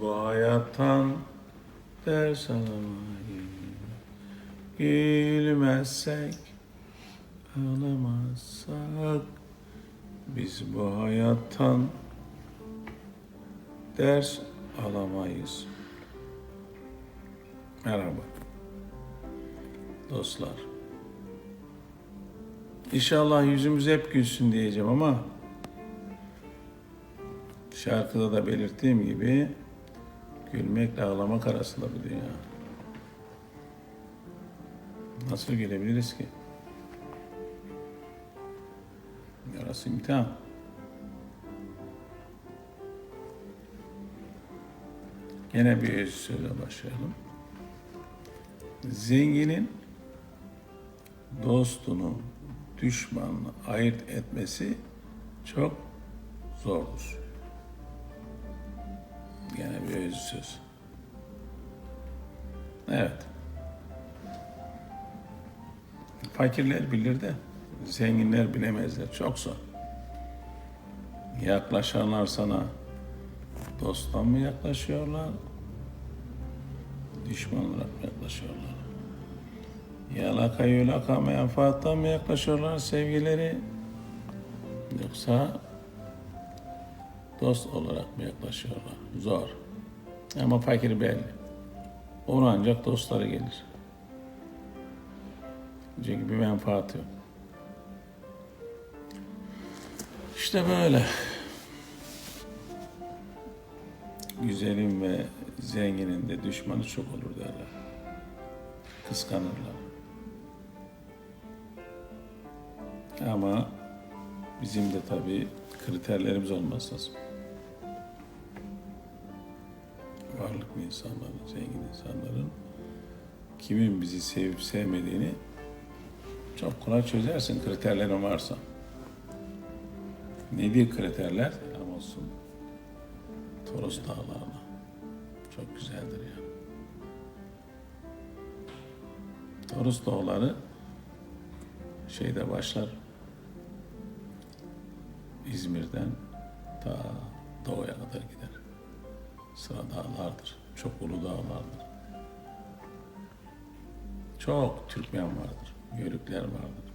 bu hayattan ders alamayız Gülmezsek ağlamazsak Biz bu hayattan ders alamayız Merhaba dostlar. İnşallah yüzümüz hep gülsün diyeceğim ama şarkıda da belirttiğim gibi gülmekle ağlamak arasında bir dünya. Nasıl gülebiliriz ki? Yarası imtihan. Gene bir öz söyle başlayalım. Zenginin dostunu, düşmanını ayırt etmesi çok zordur. Gene bir öz söz. Evet. Fakirler bilir de zenginler bilemezler. Çok zor. Yaklaşanlar sana dosttan mı yaklaşıyorlar, düşman olarak mı yaklaşıyorlar? Yalaka yulaka menfaattan mı yaklaşıyorlar sevgileri? Yoksa dost olarak mı yaklaşıyorlar? Zor. Ama fakir belli. Onu ancak dostları gelir. Çünkü bir menfaat yok. İşte böyle. Güzelin ve zenginin de düşmanı çok olur derler. Kıskanırlar. Ama bizim de tabii kriterlerimiz olması lazım. Varlıklı insanların, zengin insanların kimin bizi sevip sevmediğini çok kolay çözersin kriterlerin varsa. Nedir kriterler? Selam olsun. Toros Dağları'na. Çok güzeldir ya. Toros Dağları şeyde başlar. İzmir'den ta doğuya kadar gider. Sıra dağlardır. Çok ulu dağlardır. Çok Türkmen vardır. Yörükler vardır.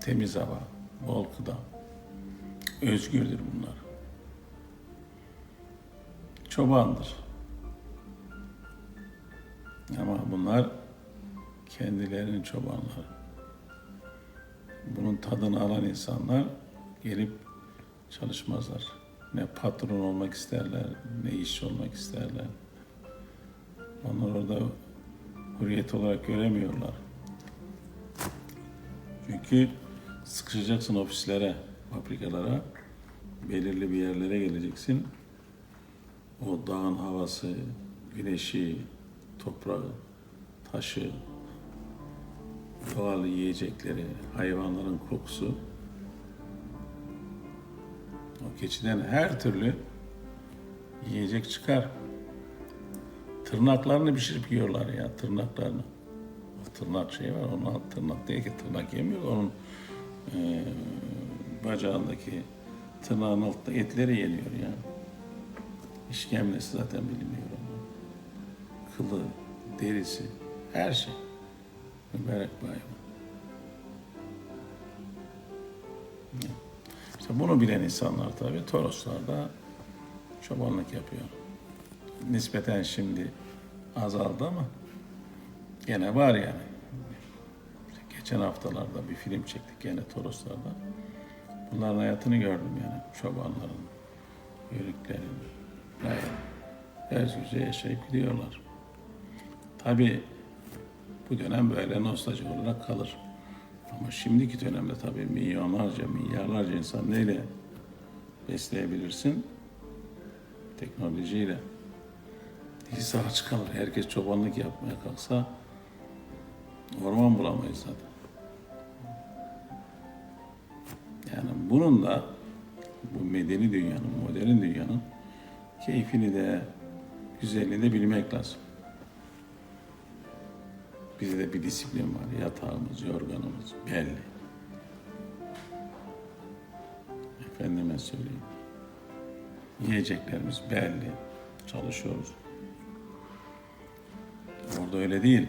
Temiz hava, bol gıda. Özgürdür bunlar. Çobandır. Ama bunlar kendilerinin çobanları. Bunun tadını alan insanlar gelip çalışmazlar. Ne patron olmak isterler, ne işçi olmak isterler. Onlar orada hürriyet olarak göremiyorlar. Çünkü sıkışacaksın ofislere, fabrikalara, belirli bir yerlere geleceksin. O dağın havası, güneşi, toprağı, taşı, doğal yiyecekleri, hayvanların kokusu. O keçiden her türlü yiyecek çıkar. Tırnaklarını pişirip yiyorlar ya, tırnaklarını. O tırnak şey var, ona tırnak değil ki tırnak yemiyor, onun e, bacağındaki tırnağın altında etleri yeniyor ya. İşkembesi zaten bilinmiyor onun. Kılı, derisi, her şey. Mübarek bir İşte bunu bilen insanlar tabii Toroslarda çobanlık yapıyor. Nispeten şimdi azaldı ama gene var yani. Geçen haftalarda bir film çektik gene Toroslarda. Bunların hayatını gördüm yani. Çobanların, yörüklerin, gayet özgürce yaşayıp gidiyorlar. Tabii bu dönem böyle nostaljik olarak kalır. Ama şimdiki dönemde tabii milyonlarca, milyarlarca insan neyle besleyebilirsin? Teknolojiyle. Dizisi aç kalır. Herkes çobanlık yapmaya kalksa orman bulamayız zaten. Yani bunun da bu medeni dünyanın, modern dünyanın keyfini de, güzelliğini de bilmek lazım. Bizde bir disiplin var. Yatağımız, yorganımız belli. Efendime söyleyeyim. Yiyeceklerimiz belli. Çalışıyoruz. Orada öyle değil.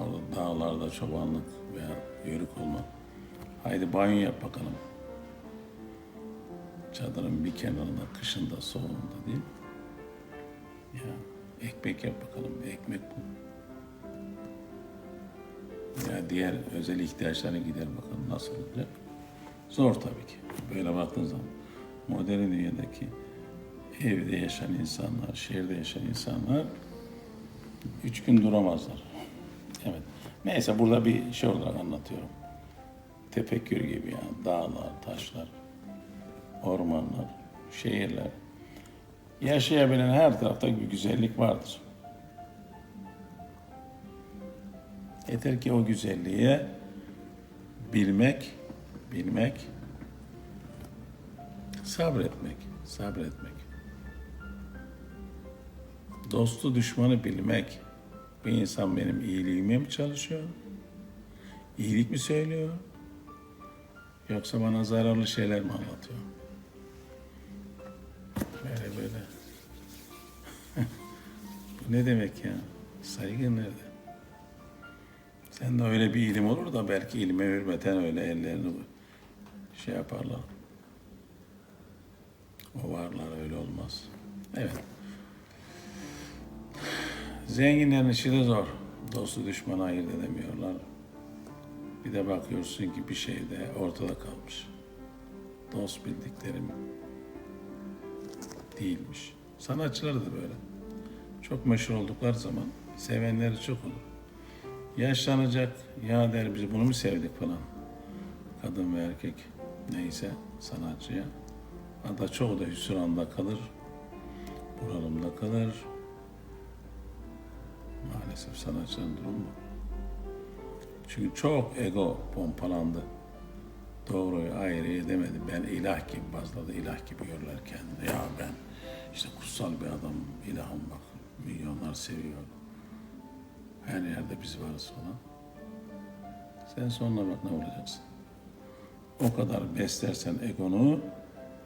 Orada dağlarda çobanlık veya yörük olmak. Haydi banyo yap bakalım. Çadırın bir kenarında, kışında, soğuğunda değil mi? Ya ekmek yap bakalım. Ekmek bu. Ya diğer özel ihtiyaçlarına gider bakalım nasıl olacak. Zor tabii ki. Böyle baktığın zaman modern dünyadaki evde yaşayan insanlar, şehirde yaşayan insanlar üç gün duramazlar. Evet. Neyse burada bir şey olarak anlatıyorum. Tefekkür gibi yani. Dağlar, taşlar, ormanlar, şehirler. Yaşayabilen her tarafta bir güzellik vardır. Yeter ki o güzelliğe bilmek, bilmek, sabretmek, sabretmek. Dostu düşmanı bilmek. Bu insan benim iyiliğime mi çalışıyor? İyilik mi söylüyor? Yoksa bana zararlı şeyler mi anlatıyor? Ne demek ya? Saygı nerede? Sen de öyle bir ilim olur da belki ilme hürmeten öyle ellerini şey yaparlar. O varlar öyle olmaz. Evet. Zenginlerin işi de zor. Dostu düşmanı ayırt edemiyorlar. Bir de bakıyorsun ki bir şey de ortada kalmış. Dost bildiklerim değilmiş. Sanatçılar da böyle. Çok meşhur oldukları zaman sevenleri çok olur. Yaşlanacak, ya der biz bunu mu sevdik falan. Kadın ve erkek neyse sanatçıya. Hatta çoğu da hüsranda kalır, bunalımda kalır. Maalesef sanatçının durumu bu. Çünkü çok ego pompalandı. Doğruyu ayrı edemedi. Ben ilah gibi bazıları da ilah gibi görürler kendini. Ya ben işte kutsal bir adam, ilahım bak. Milyonlar seviyor. Her yerde biz varız falan. Sen sonuna bak ne olacaksın. O kadar beslersen egonu,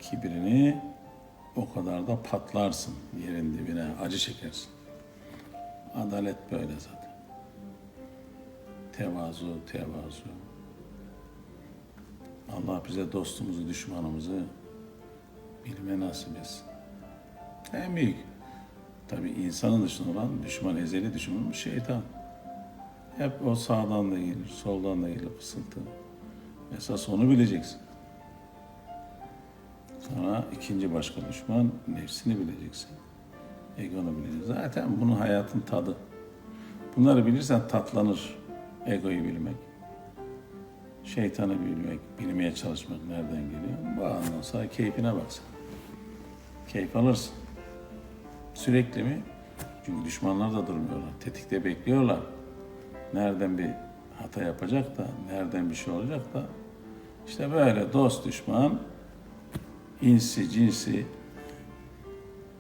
kibrini, o kadar da patlarsın yerin dibine, acı çekersin. Adalet böyle zaten. Tevazu, tevazu. Allah bize dostumuzu, düşmanımızı bilme nasip etsin. En büyük. Tabii insanın dışında olan düşman, ezeli düşman şeytan. Hep o sağdan da gelir, soldan da gelir fısıltı. Esas onu bileceksin. Sonra ikinci başka düşman, nefsini bileceksin. Egonu bileceksin. Zaten bunun hayatın tadı. Bunları bilirsen tatlanır egoyu bilmek. Şeytanı bilmek, bilmeye çalışmak nereden geliyor? Bu sonra keyfine baksın. Keyif alırsın. Sürekli mi? Çünkü düşmanlar da durmuyorlar. Tetikte bekliyorlar. Nereden bir hata yapacak da, nereden bir şey olacak da. İşte böyle dost düşman, insi, cinsi,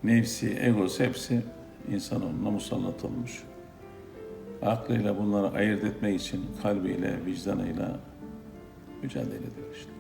nefsi, egosu hepsi insanoğluna musallat olmuş. Aklıyla bunları ayırt etmek için kalbiyle, vicdanıyla mücadele ediyor işte.